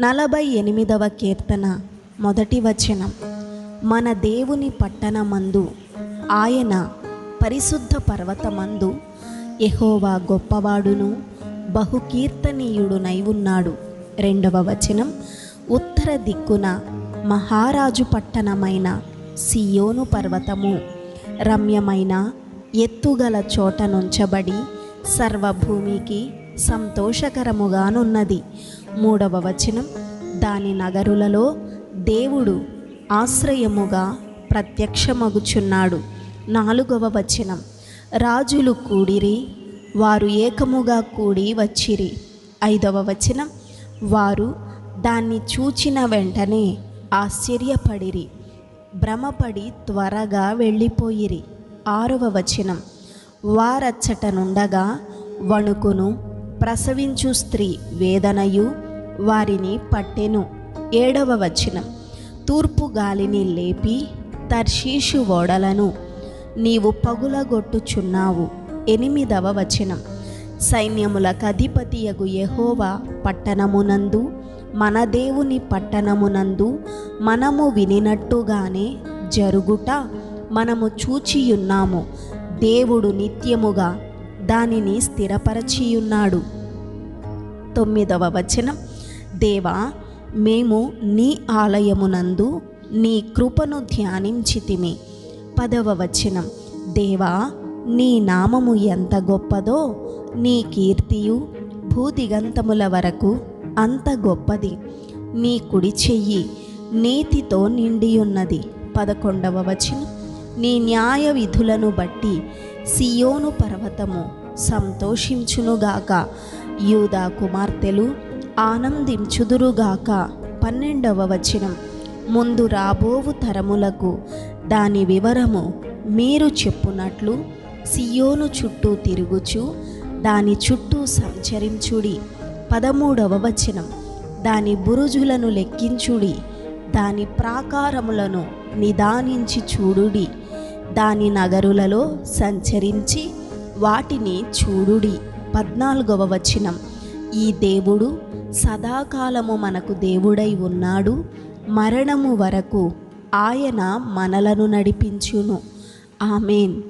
నలభై ఎనిమిదవ కీర్తన మొదటి వచనం. మన దేవుని పట్టణమందు ఆయన పరిశుద్ధ పర్వతమందు ఎహోవా గొప్పవాడును బహుకీర్తనీయుడునై ఉన్నాడు. రెండవ వచనం ఉత్తర దిక్కున మహారాజు పట్టణమైన సియోను పర్వతము రమ్యమైన ఎత్తుగల చోట నుంచబడి సర్వభూమికి సంతోషకరముగానున్నది. మూడవ వచనం దాని నగరులలో దేవుడు ఆశ్రయముగా ప్రత్యక్షమగుచున్నాడు. నాలుగవ వచనం రాజులు కూడిరి వారు ఏకముగా కూడి వచ్చిరి. ఐదవ వచనం వారు దాన్ని చూచిన వెంటనే ఆశ్చర్యపడిరి భ్రమపడి త్వరగా వెళ్ళిపోయిరి. ఆరవ వచనం వారచ్చట నుండగా వణుకును ప్రసవించు స్త్రీ వేదనయు వారిని పట్టెను. ఏడవ వచనం. తూర్పు గాలిని లేపి తర్షీషు ఓడలను. నీవు పగులగొట్టుచున్నావు. ఎనిమిదవ వచనం. సైన్యములకు అధిపతియగు యహోవా పట్టణమునందు మన దేవుని పట్టణమునందు మనము వినినట్టుగానే జరుగుట మనము చూచియున్నాము. దేవుడు నిత్యముగా దానిని స్థిరపరచియున్నాడు. తొమ్మిదవ వచనం. దేవా మేము నీ ఆలయమునందు నీ కృపను ధ్యానించితిమి. పదవ వచనం. దేవా నీ నామము ఎంత గొప్పదో నీ కీర్తియు భూదిగంతముల వరకు అంత గొప్పది. నీ కుడి చెయ్యి నీతితో నిండియున్నది. పదకొండవ వచనం. నీ న్యాయ విధులను బట్టి సియోను పర్వతము సంతోషించునుగాక. యూదా కుమార్తెలు ఆనందించుదురుగాక. పన్నెండవ వచనం. ముందు రాబోవు తరములకు దాని వివరము మీరు చెప్పునట్లు సియోను చుట్టూ తిరుగుచు దాని చుట్టూ సంచరించుడి. పదమూడవ వచనం. దాని బురుజులను లెక్కించుడి దాని ప్రాకారములను నిదానించి చూడుడి. దాని నగరులలో సంచరించి వాటిని చూడుడి. పద్నాలుగవ వచనం. ఈ దేవుడు సదాకాలము మనకు దేవుడై ఉన్నాడు. మరణము వరకు ఆయన మనలను నడిపించును. ఆమెన్.